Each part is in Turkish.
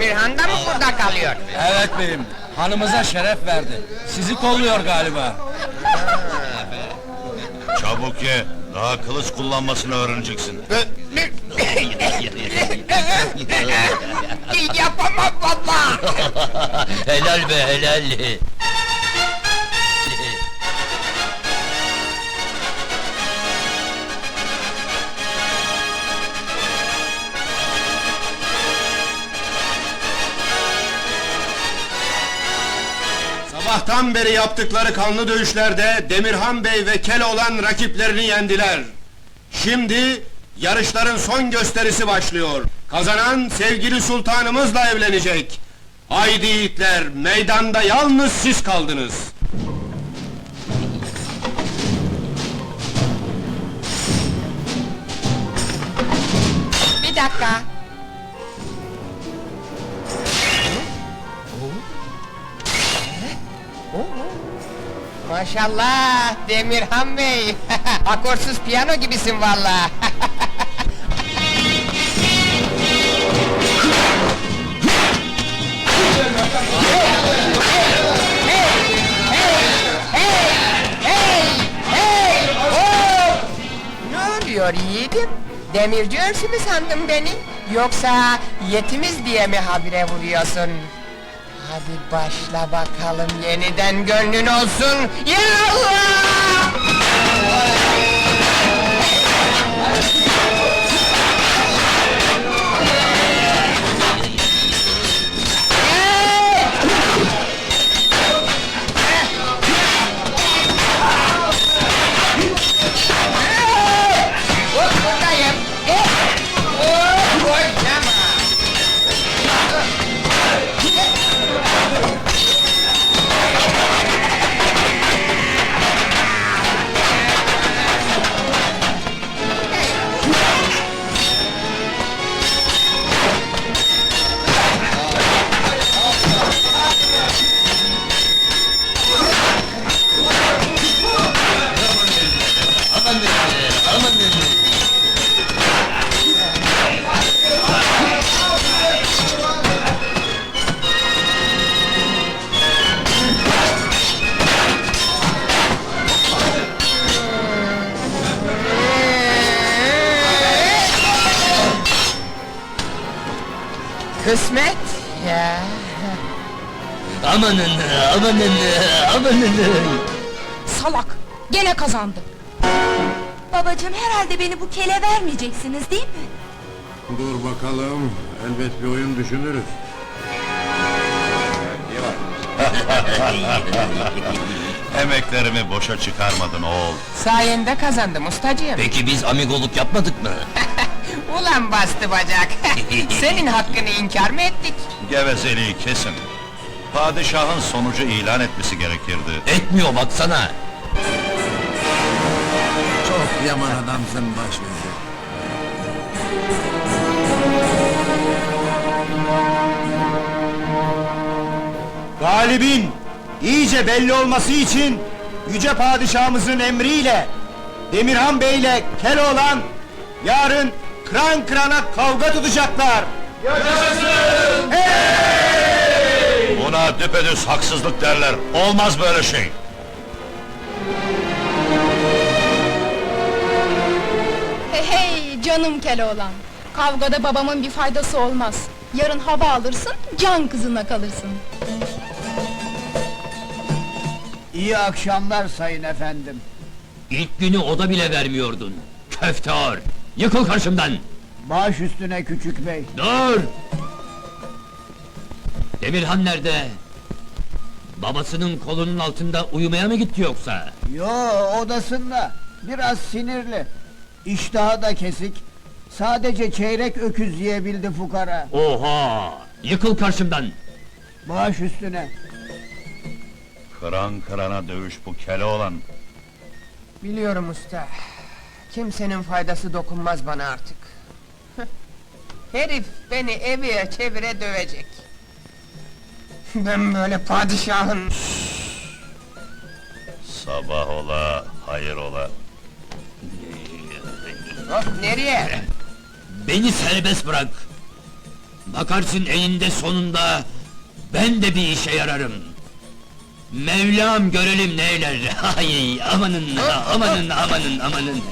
Demirhan da mı burada kalıyor? Evet beyim, hanımıza şeref verdi. Sizi kolluyor galiba. Çabuk ye, daha kılıç kullanmasını öğreneceksin. Yapamam valla! helal be helal. Sabahtan beri yaptıkları kanlı dövüşlerde Demirhan Bey ve Keloğlan rakiplerini yendiler. Şimdi yarışların son gösterisi başlıyor. Kazanan sevgili sultanımızla evlenecek. Haydi yiğitler, meydanda yalnız siz kaldınız. Bir dakika. Maşallah Demirhan Bey. Akorsuz piyano gibisin valla. ne oluyor yiğidim? Demirci örsü mü sandın beni? Yoksa yetimiz diye mi habire vuruyorsun? Hadi başla bakalım yeniden gönlün olsun. Ya! Kısmet ya. Amanın amanın amanın. Salak! Gene kazandı. Babacığım herhalde beni bu kele vermeyeceksiniz değil mi? Dur bakalım, elbet bir oyun düşünürüz. Emeklerimi boşa çıkarmadın oğul. Sayende kazandım ustacığım. Peki biz amigoluk yapmadık mı? Ulan bastı bacak. Senin hakkını inkar mı ettik? Gevezeliği kesin. Padişahın sonucu ilan etmesi gerekirdi. Etmiyor baksana. Çok yaman adamsın başvezi. Galibin iyice belli olması için Yüce Padişahımızın emriyle Demirhan Bey ile Keloğlan yarın kran kırana kavga tutacaklar. Buna düpedüz haksızlık derler. Olmaz böyle şey. Hey hey canım Keloğlan! Kavgada babamın bir faydası olmaz. Yarın hava alırsın, can kızına kalırsın. İyi akşamlar sayın efendim. İlk günü oda bile vermiyordun. Köfteor! Yıkıl karşımdan! Baş üstüne küçük bey. Dur! Demirhan nerede? Babasının kolunun altında uyumaya mı gitti yoksa? Yo odasında. Biraz sinirli. İştahı da kesik. Sadece çeyrek öküz yiyebildi fukara. Oha! Yıkıl karşımdan! Baş üstüne. Kıran kırana dövüş bu Keloğlan. Biliyorum usta. Kimsenin faydası dokunmaz bana artık. Herif beni eviye çevire dövecek. Ben böyle padişahın... Sabah ola, hayır ola. Hop nereye? Beni serbest bırak! Bakarsın eninde sonunda ben de bir işe yararım. Mevlam görelim neyler. Ay amanın amanın amanın amanın.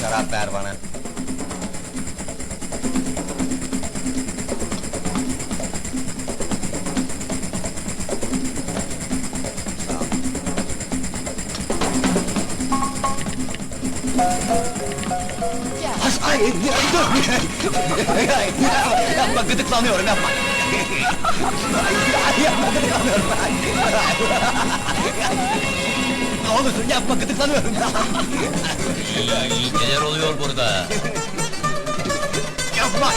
Şarap ver bana. Dur! yapma, gıdıklanıyorum, yapma! yapma, gıdıklanıyorum! ne olursun yapma, gıdıklanıyorum! Neler oluyor burada? yapma!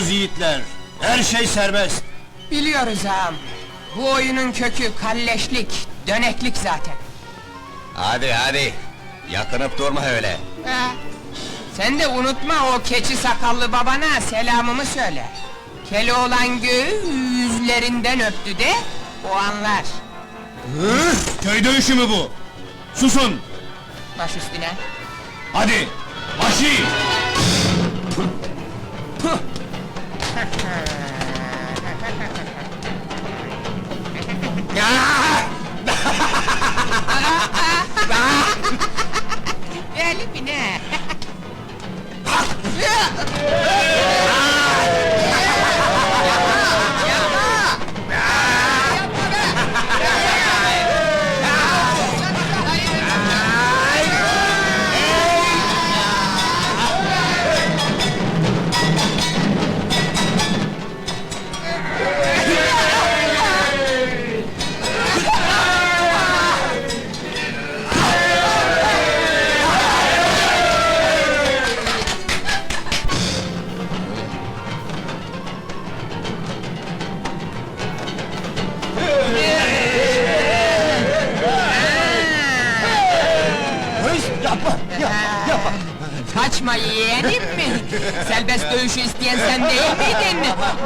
Ay, Biliyorsunuz yiğitler, her şey serbest. Biliyoruz ağam. Bu oyunun kökü kalleşlik, döneklik zaten. Hadi hadi, yakınıp durma öyle. Ha. Sen de unutma o keçi sakallı babana selamımı söyle. Keloğlan göğü yüzlerinden öptü de o anlar. Hı? Köy dövüşü mü bu? Susun! Baş üstüne. Hadi! Başı!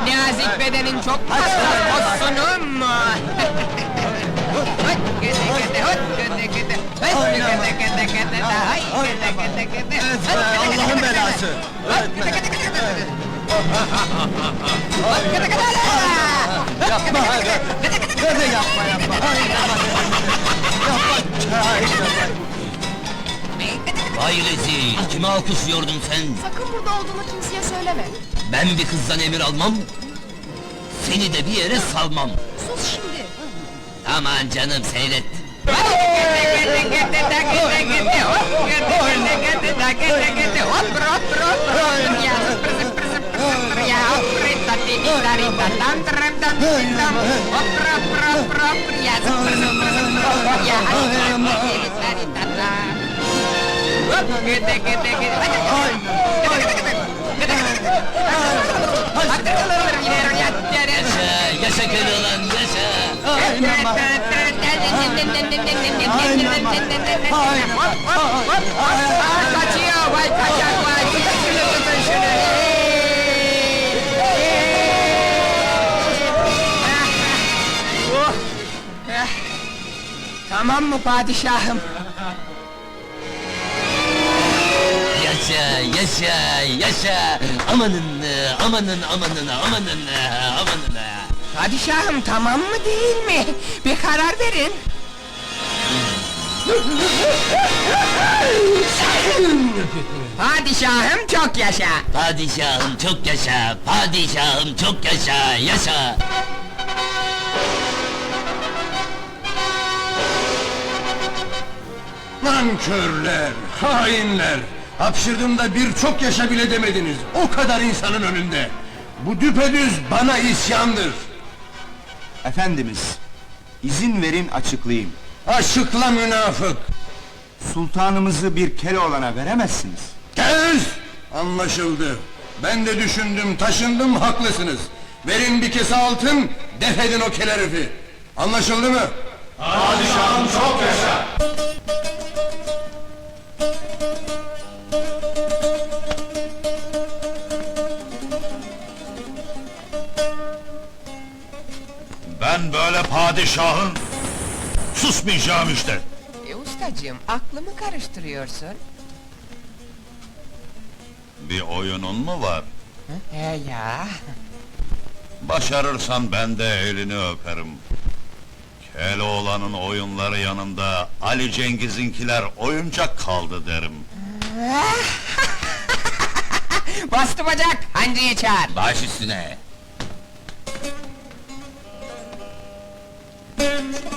Nazik bedenin çok hassas olsunum. Hıt, gıdı gıdı, hıt, gıdı gıdı, hıt, gıdı gıdı da, hay, hıt, gıdı gıdı Allah'ın belası! Gıdı gıdı gıdı. Hadi yapma, yapma! Yapma! Yapma! Yapma! Vay rezil, kime alkışlıyordun sen? Sakın burada olduğunu kimseye söyleme. Ben bir kızdan emir almam, seni de bir yere salmam. Sus şimdi. Aman canım seyret. Yaşa, yaşa Keloğlan, yaşa. Kaçıyor vay kaçak vay Şunu tutun şunu Tamam mı padişahım? Yaşa, yaşa, yaşa. Amanın, amanın, amanın, amanın, amanın. Padişahım tamam mı değil mi? Bir karar verin. Padişahım çok yaşa. Padişahım çok yaşa, padişahım çok yaşa, yaşa. Nankörler, hainler! Hapşırdığımda bir çok yaşa bile demediniz, o kadar insanın önünde! Bu düpedüz bana isyandır! Efendimiz, izin verin açıklayayım. Açıkla münafık! Sultanımızı bir Keloğlan'a veremezsiniz. Kes! Anlaşıldı. Ben de düşündüm, taşındım, haklısınız. Verin bir kese altın, def edin o kel herifi. Anlaşıldı mı? Ben padişahın... Susmayacağım işte. E, ustacığım, aklımı karıştırıyorsun. Bir oyunun mu var? He ya. Başarırsan ben de elini öperim. Keloğlan'ın oyunları yanında Ali Cengiz'inkiler oyuncak kaldı derim. Bastı bacak, hancıyı çağır. Baş üstüne. Thank you.